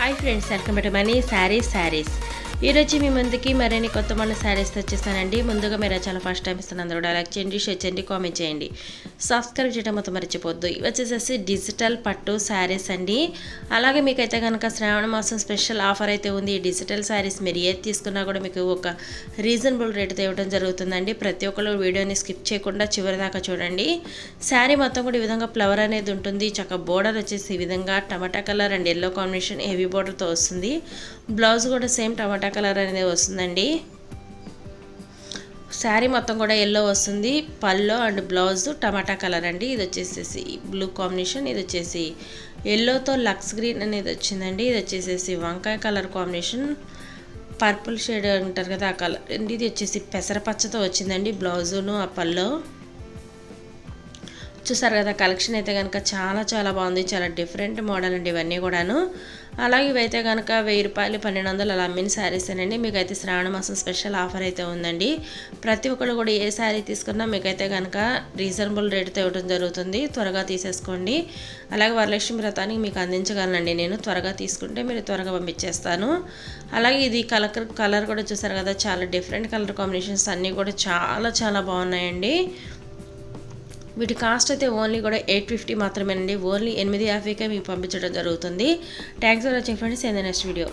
Hi friends welcome to Money sarees sarees. ఈరోజు మీ ముందుకి మరిన్ని కొత్త మన శారీస్ తెచ్చేస్తానండి. ముందుగా మీరు చాలా ఫస్ట్ టైం ఇస్తాను అందరూ కూడా లైక్ చేయండి షేర్ చేయండి కామెంట్ చేయండి. సబ్స్క్రైబ్ చేయడం మొత్తం మర్చిపోద్దు ఇవి వచ్చేసేసి డిజిటల్ పట్టు శారీస్ అండి. అలాగే మీకైతే కనుక శ్రావణ మాసం స్పెషల్ ఆఫర్ అయితే ఉంది. ఈ డిజిటల్ శారీస్ మీరు ఏది తీసుకున్నా కూడా మీకు ఒక రీజనబుల్ రేట్తో ఇవ్వడం జరుగుతుందండి. ప్రతి ఒక్కరు వీడియోని స్కిప్ చేయకుండా చివరి దాకా చూడండి. శారీ మొత్తం కూడా ఈ విధంగా ఫ్లవర్ అనేది ఉంటుంది. చక్క బోర్డర్ వచ్చేసి ఈ విధంగా టమాటా colour and yellow combination heavy బోర్డర్తో వస్తుంది. బ్లౌజ్ కూడా సేమ్ టమాటా కలర్ అనేది వస్తుందండి. శారీ మొత్తం కూడా ఎల్లో వస్తుంది. పల్లో అండ్ బ్లౌజ్ టమాటా కలర్ అండి. ఇది వచ్చేసేసి బ్లూ కాంబినేషన్ ఇది వచ్చేసి ఎల్లోతో లక్స్ గ్రీన్ అనేది వచ్చిందండి. ఇది వచ్చేసేసి వంకాయ కలర్ కాంబినేషన్ పర్పుల్ షేడ్ అంటారు కదా ఆ కలర్ అండి ఇది వచ్చేసి పెసరపచ్చతో వచ్చిందండి బ్లౌజును ఆ పల్లో చూసారు కదా కలెక్షన్ అయితే కనుక చాలా చాలా బాగుంది. చాలా డిఫరెంట్ మోడల్ అండి ఇవన్నీ కూడాను. అలాగే ఇవైతే కనుక వెయ్యి రూపాయలు పన్నెండు వందలు అలా అమ్మిన శారీస్ అండి మీకైతే శ్రావణ మాసం స్పెషల్ ఆఫర్ అయితే ఉందండి. ప్రతి ఒక్కరు కూడా ఏ శారీ తీసుకున్నా మీకైతే కనుక రీజనబుల్ రేట్తో ఇవ్వడం జరుగుతుంది. త్వరగా తీసేసుకోండి. అలాగే వరలక్ష్మి వ్రతానికి మీకు అందించగలనండి. నేను త్వరగా తీసుకుంటే మీరు త్వరగా పంపించేస్తాను. అలాగే ఇది కలర్ కలర్ కూడా చూసారు కదా చాలా డిఫరెంట్ కలర్ కాంబినేషన్స్ అన్నీ కూడా చాలా చాలా బాగున్నాయండి. వీటి కాస్ట్ అయితే ఓన్లీ కూడా ఎయిట్ ఫిఫ్టీ మాత్రమేనండి. ఓన్లీ ఎనిమిది యాభైకే మీకు పంపించడం జరుగుతుంది. Thanks for watching friends in the next video